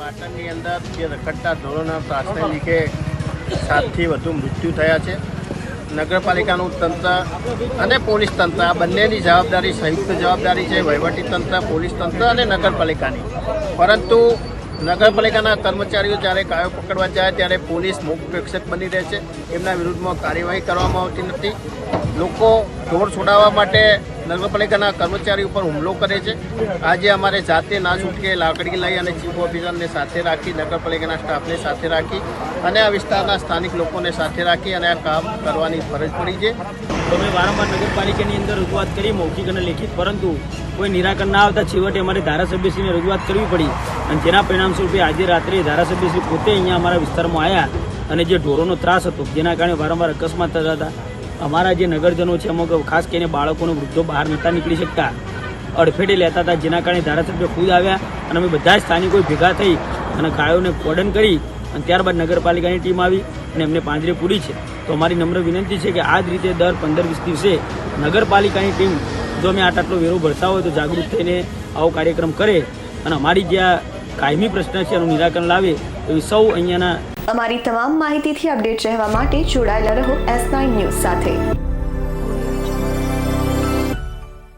પાટણની અંદર જે રખડતા ધોરણના ત્રાસને લીધે સાતથી વધુ મૃત્યુ થયા છે. નગરપાલિકાનું તંત્ર અને પોલીસ તંત્ર, આ બંનેની જવાબદારી સંયુક્ત જવાબદારી છે, વહીવટી તંત્ર, પોલીસ તંત્ર અને નગરપાલિકાની. પરંતુ નગરપાલિકાના કર્મચારીઓ જ્યારે ગાયો પકડવા જાય ત્યારે પોલીસ મુખ પ્રેક્ષક બની રહે છે. એમના વિરુદ્ધમાં કાર્યવાહી કરવામાં આવતી નથી. લોકો ઢોર છોડાવવા માટે નગરપાલિકાના કર્મચારી ઉપર હુમલો કરે છે. આજે અમારે જાતે ના છૂટકે લાકડી લઈ અને ચીફ ઓફિસરને સાથે રાખી, નગરપાલિકાના સ્ટાફને સાથે રાખી અને આ વિસ્તારના સ્થાનિક લોકોને સાથે રાખી અને આ કામ કરવાની ફરજ પડી છે. તમે વારંવાર નગરપાલિકાની અંદર રજૂઆત કરી, મૌખિક અને લેખિત, પરંતુ કોઈ નિરાકરણ ના આવતા છેવટે અમારે ધારાસભ્યશ્રીને રજૂઆત કરવી પડી. અને જેના પરિણામ સ્વરૂપે આજે રાત્રે ધારાસભ્યશ્રી પોતે અહીંયા અમારા વિસ્તારમાં આવ્યા અને જે ઢોરોનો ત્રાસ હતો, જેના કારણે વારંવાર અકસ્માત થતા હતા. અમારા જે નગરજનો છે, અમુક ખાસ કરીને બાળકોને વૃદ્ધો બહાર નહોતા નીકળી શકતા, અડફેટે લેતા હતા, જેના કારણે ધારાસભ્ય ખુદ આવ્યા અને અમે બધા જ સ્થાનિકો ભેગા થઈ અને ગાયોને કોડન કરી અને ત્યારબાદ નગરપાલિકાની ટીમ આવી અને એમને પાંજરે પૂરી છે. તો અમારી નમ્ર વિનંતી છે કે આ જ રીતે દર પંદર વીસ દિવસે નગરપાલિકાની ટીમ, જો અમે આટ આટલો વેરો ભરતા હોય તો જાગૃત થઈને આવો કાર્યક્રમ કરે અને અમારી જે આ કાયમી પ્રશ્ન છે, એનું નિરાકરણ લાવે સૌ અહીંયાના અમારી તમામ માહિતીથી અપડેટ રહેવા માટે જોડાયેલા રહો એસ નાઇન ન્યૂઝ સાથે.